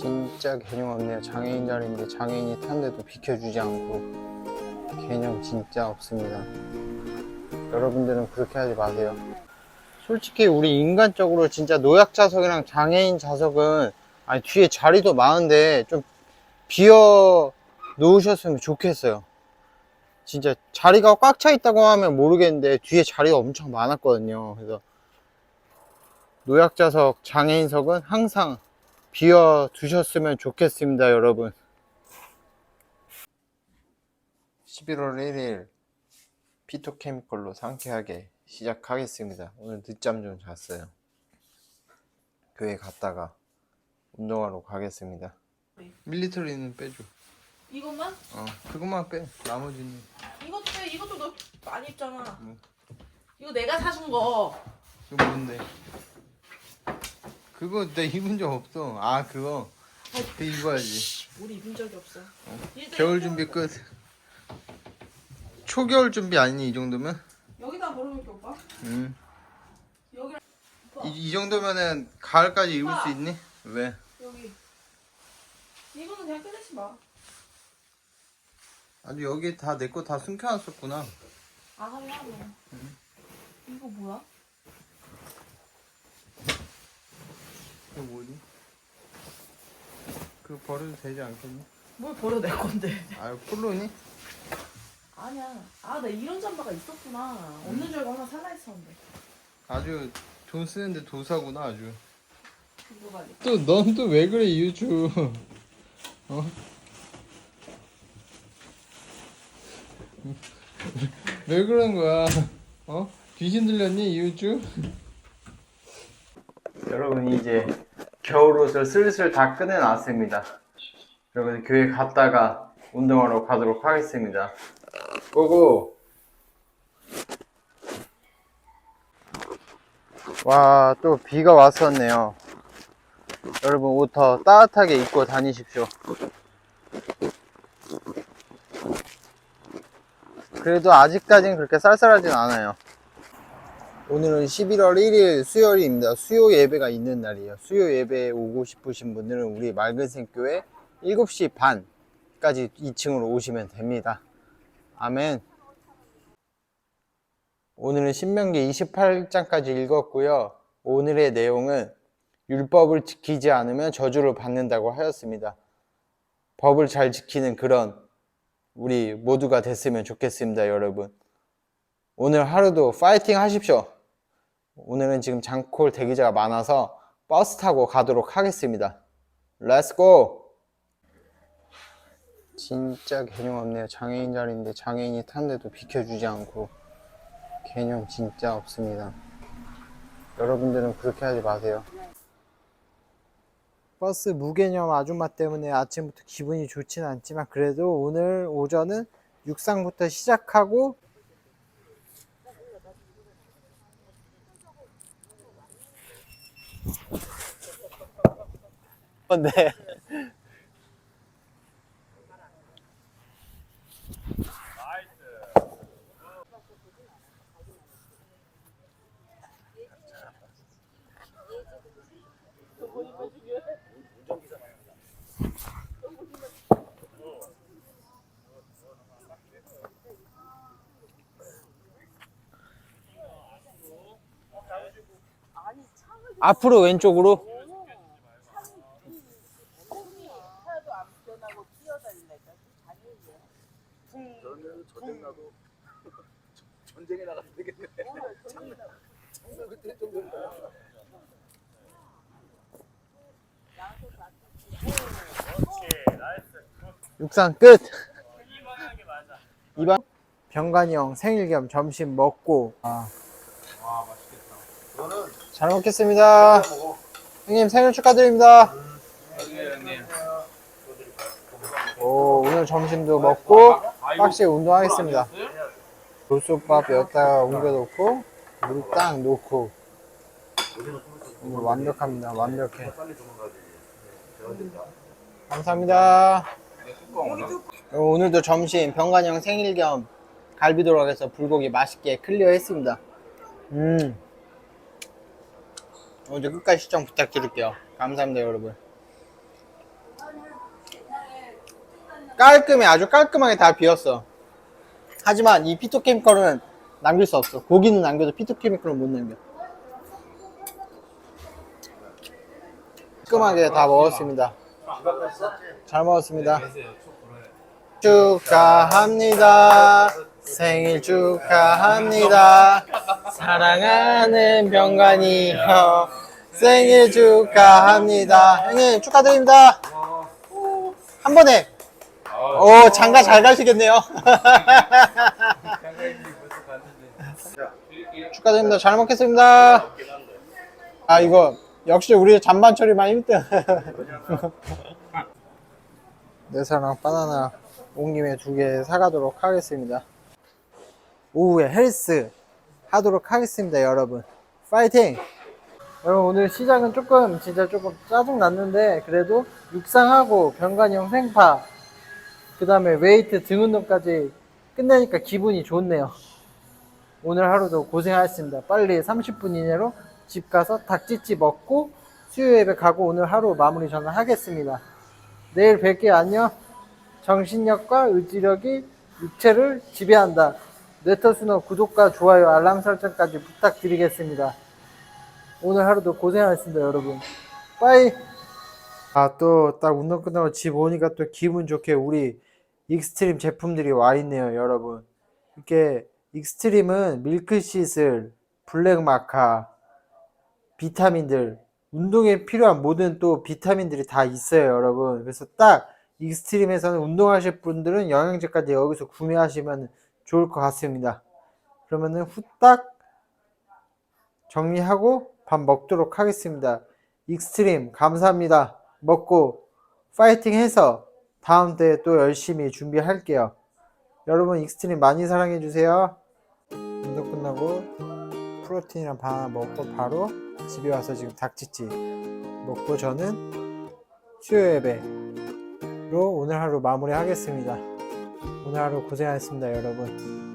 진짜 개념 없네요. 장애인 자리인데 장애인이 탄데도 비켜주지 않고 개념 진짜 없습니다. 여러분들은 그렇게 하지 마세요. 솔직히 우리 인간적으로 진짜 노약 좌석이랑 장애인 좌석은 아니 뒤에 자리도 많은데 좀 비어 놓으셨으면 좋겠어요. 진짜 자리가 꽉 차 있다고 하면 모르겠는데 뒤에 자리가 엄청 많았거든요. 그래서 노약자석, 장애인석은 항상 비워 두셨으면 좋겠습니다, 여러분. 11월 1일 피토케미컬로 상쾌하게 시작하겠습니다. 오늘 늦잠 좀 잤어요. 교회 갔다가 운동하러 가겠습니다. 밀리터리는 빼줘. 이것만? 어, 그것만 빼. 나머지는. 이것도 빼, 이것도 너 많이 입잖아. 응. 이거 내가 사준 거. 이거 뭔데? 그거 내 입은 적 없어. 아, 그거. 그 입어야지. 우리 입은 적이 없어. 일단 겨울 이거 준비 끝. 초겨울 준비 아니니, 이 정도면? 여기다 걸어놓을게 오빠. 응. 여기 이, 이 정도면은 가을까지 입을 수 있니? 왜? 여기. 이거는 그냥 꺼내지 마. 아주 여기 다 내 거 다 숨겨놨었구나. 아 그래 뭐. 이거 뭐야? 이거 뭐니? 그거 버려도 되지 않겠니? 뭘 버려 내 건데. 아, 폴로니? 아니야. 아 나 이런 잠바가 있었구나. 없는 줄 알고 하나 살라 했었는데. 아주 돈 쓰는데 도사구나, 아주. 또, 넌 또 왜 그래, 이유주. 어? 왜 그런 거야? 어? 귀신 들렸니, 이유주? 여러분, 이제 겨울옷을 슬슬 다 꺼내놨습니다. 여러분, 교회 갔다가 운동하러 가도록 하겠습니다. 고고! 와, 또 비가 왔었네요. 여러분 옷 더 따뜻하게 입고 다니십시오. 그래도 아직까지는 그렇게 쌀쌀하진 않아요. 오늘은 11월 1일 수요일입니다. 수요 예배가 있는 날이에요. 수요 예배에 오고 싶으신 분들은 우리 맑은생 교회 7시 반까지 2층으로 오시면 됩니다. 아멘. 오늘은 신명기 28장까지 읽었고요. 오늘의 내용은 율법을 지키지 않으면 저주를 받는다고 하였습니다. 법을 잘 지키는 그런 우리 모두가 됐으면 좋겠습니다, 여러분. 오늘 하루도 파이팅 하십시오. 오늘은 지금 장콜 대기자가 많아서 버스 타고 가도록 하겠습니다. 렛츠고! 진짜 개념 없네요. 장애인 자리인데 장애인이 탄데도 비켜주지 않고 개념 진짜 없습니다. 여러분들은 그렇게 하지 마세요. 버스 무개념 아줌마 때문에 아침부터 기분이 좋진 않지만 그래도 오늘 오전은 육상부터 시작하고 네. 앞으로 왼쪽으로 저는 전쟁 나도 전쟁에 나가면 되겠네. 장난 장난 그때 좀 육상 끝. 2번 병관이 형 생일 겸 점심 먹고 아. 잘 먹겠습니다. 형님 생일 축하드립니다. 오, 오늘 점심도 먹고 빡시게 운동하겠습니다. 돌솥밥 여기다가 옮겨놓고 물 딱 놓고 오늘 완벽합니다. 완벽해. 감사합니다. 어, 오늘도 점심 병관형 생일 겸 갈비도락에서 불고기 맛있게 클리어 했습니다. 음. 오늘 끝까지 시청 부탁드릴게요. 감사합니다, 여러분. 깔끔해 아주 깔끔하게 다 비었어. 하지만 이 피토케미컬은 남길 수 없어. 고기는 남겨도 피토케미컬은 못 남겨. 깔끔하게 다 먹었습니다. 잘 먹었습니다. 축하합니다 생일 축하합니다. 사랑하는 병관이 형 생일 축하합니다. 형님 축하드립니다. 한 번에. 오 장가 잘 가시겠네요. 축하드립니다. 잘 먹겠습니다. 아 이거 역시 우리 잔반 처리만 1등 내 사랑 바나나 온 김에 두개 사가도록 하겠습니다 오후에 헬스 하도록 하겠습니다 여러분. 파이팅! 여러분 오늘 시작은 조금 진짜 조금 짜증 났는데 그래도 육상하고 병관형 생파 그 다음에 웨이트 등 운동까지 끝내니까 기분이 좋네요. 오늘 하루도 고생하셨습니다. 빨리 30분 이내로 집 가서 닭찌찌 먹고 수요 예배 가고 오늘 하루 마무리 저는 하겠습니다. 내일 뵐게요. 안녕. 정신력과 의지력이 육체를 지배한다 네터스너 구독과 좋아요 알람 설정까지 부탁드리겠습니다. 오늘 하루도 고생하셨습니다 여러분. 빠이! 아 또 딱 운동 끝나고 집 오니까 또 기분 좋게 우리 익스트림 제품들이 와 있네요 여러분. 이렇게 익스트림은 밀크시슬 블랙마카 비타민들. 운동에 필요한 모든 또 비타민들이 다 있어요 여러분. 그래서 딱 익스트림에서는 운동하실 분들은 영양제까지 여기서 구매하시면 좋을 것 같습니다. 그러면은 후딱 정리하고 밥 먹도록 하겠습니다. 익스트림 감사합니다. 먹고 파이팅 해서 다음 대회 또 열심히 준비할게요. 여러분 익스트림 많이 사랑해 주세요. 운동 끝나고 프로틴이랑 바나나 먹고 바로 집에 와서 지금 닭찌찌 먹고 저는 수요 예배로 오늘 하루 마무리 하겠습니다. 오늘 하루 고생하셨습니다, 여러분.